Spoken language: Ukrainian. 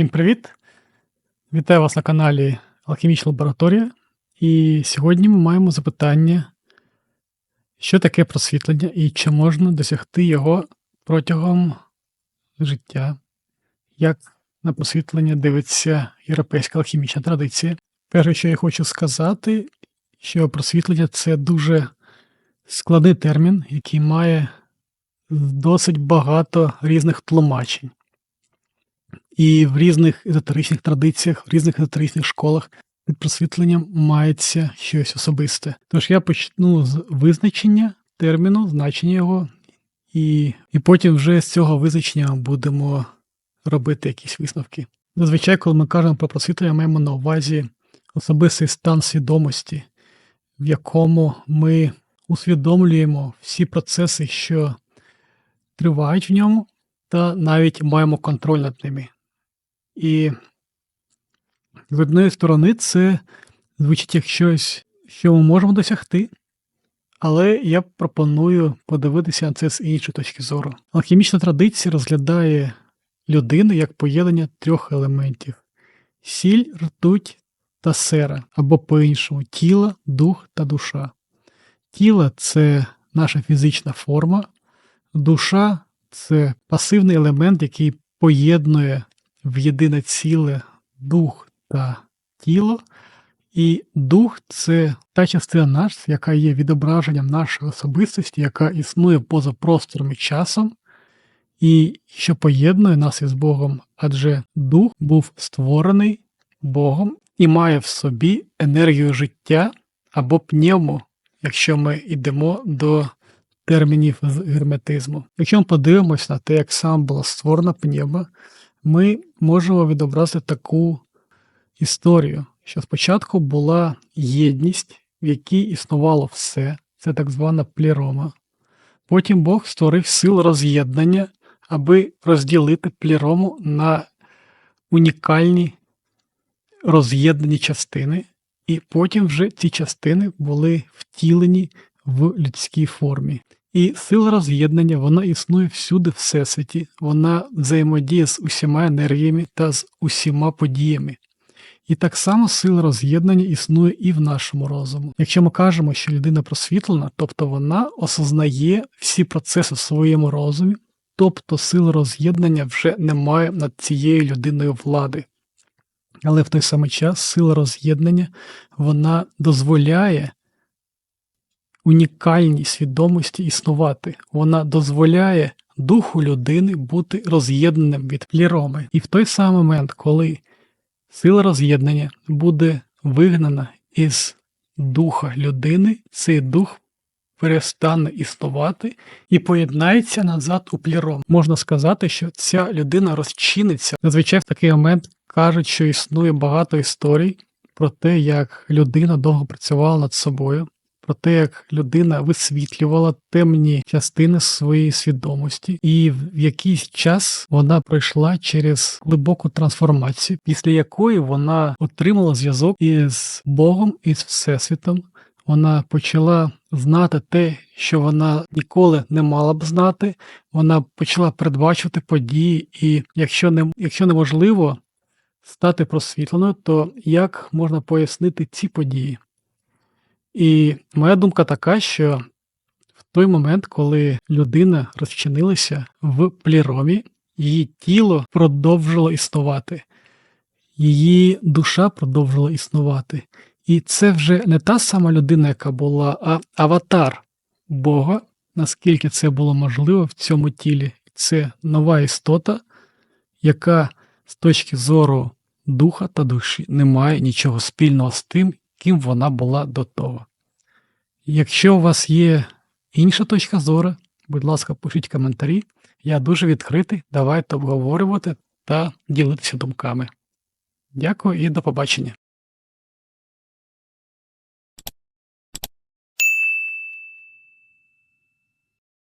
Всім привіт! Вітаю вас на каналі Алхімічна Лабораторія. І сьогодні ми маємо запитання, що таке просвітлення і чи можна досягти його протягом життя, як на просвітлення дивиться європейська алхімічна традиція. Перше, що я хочу сказати, що просвітлення це дуже складний термін, який має досить багато різних тлумачень. І в різних езотеричних традиціях, в різних езотеричних школах під просвітленням мається щось особисте. Тож я почну з визначення терміну, значення його, і, і потім вже з цього визначення будемо робити якісь висновки. Зазвичай, коли ми кажемо про просвітлення, маємо на увазі особистий стан свідомості, в якому ми усвідомлюємо всі процеси, що тривають в ньому, та навіть маємо контроль над ними. І з однієї сторони, це звучить як щось, що ми можемо досягти, але я пропоную подивитися на це з іншої точки зору. Алхімічна традиція розглядає людину як поєднання трьох елементів: сіль, ртуть та сера, або по-іншому тіло, дух та душа. Тіло це наша фізична форма, душа це пасивний елемент, який поєднує в єдине ціле дух та тіло. І дух це та частина нас, яка є відображенням нашої особистості, яка існує поза простором і часом, і що поєднує нас із Богом, адже дух був створений Богом і має в собі енергію життя або пневму, якщо ми йдемо до термінів з герметизму. Якщо ми подивимось на те, як сам була створена пневма, ми можемо відобразити таку історію, що спочатку була єдність, в якій існувало все, це так звана плірома. Потім Бог створив сил роз'єднання, аби розділити плірому на унікальні роз'єднані частини, і потім вже ці частини були втілені в людській формі. І сила роз'єднання вона існує всюди в всесвіті, вона взаємодіє з усіма енергіями та з усіма подіями. І так само сила роз'єднання існує і в нашому розуму. Якщо ми кажемо, що людина просвітлена, тобто вона осознає всі процеси в своєму розумі, тобто сила роз'єднання вже не має над цією людиною влади. Але в той самий час сила роз'єднання вона дозволяє унікальній свідомості існувати. Вона дозволяє духу людини бути роз'єднаним від пліроми. І в той самий момент, коли сила роз'єднання буде вигнана із духа людини, цей дух перестане існувати і поєднається назад у пліром. Можна сказати, що ця людина розчиниться. Зазвичай в такий момент кажуть, що існує багато історій про те, як людина довго працювала над собою про те, як людина висвітлювала темні частини своєї свідомості, і в якийсь час вона пройшла через глибоку трансформацію, після якої вона отримала зв'язок із Богом і з Всесвітом. Вона почала знати те, що вона ніколи не мала б знати. Вона почала передбачувати події, і якщо не якщо неможливо стати просвітленою, то як можна пояснити ці події? І моя думка така, що в той момент, коли людина розчинилася в пліромі, її тіло продовжило існувати, її душа продовжила існувати. І це вже не та сама людина, яка була, а аватар Бога, наскільки це було можливо в цьому тілі. Це нова істота, яка з точки зору духа та душі не має нічого спільного з тим, ким вона була до того. Якщо у вас є інша точка зору, будь ласка, пишіть коментарі. Я дуже відкритий. Давайте обговорювати та ділитися думками. Дякую і до побачення.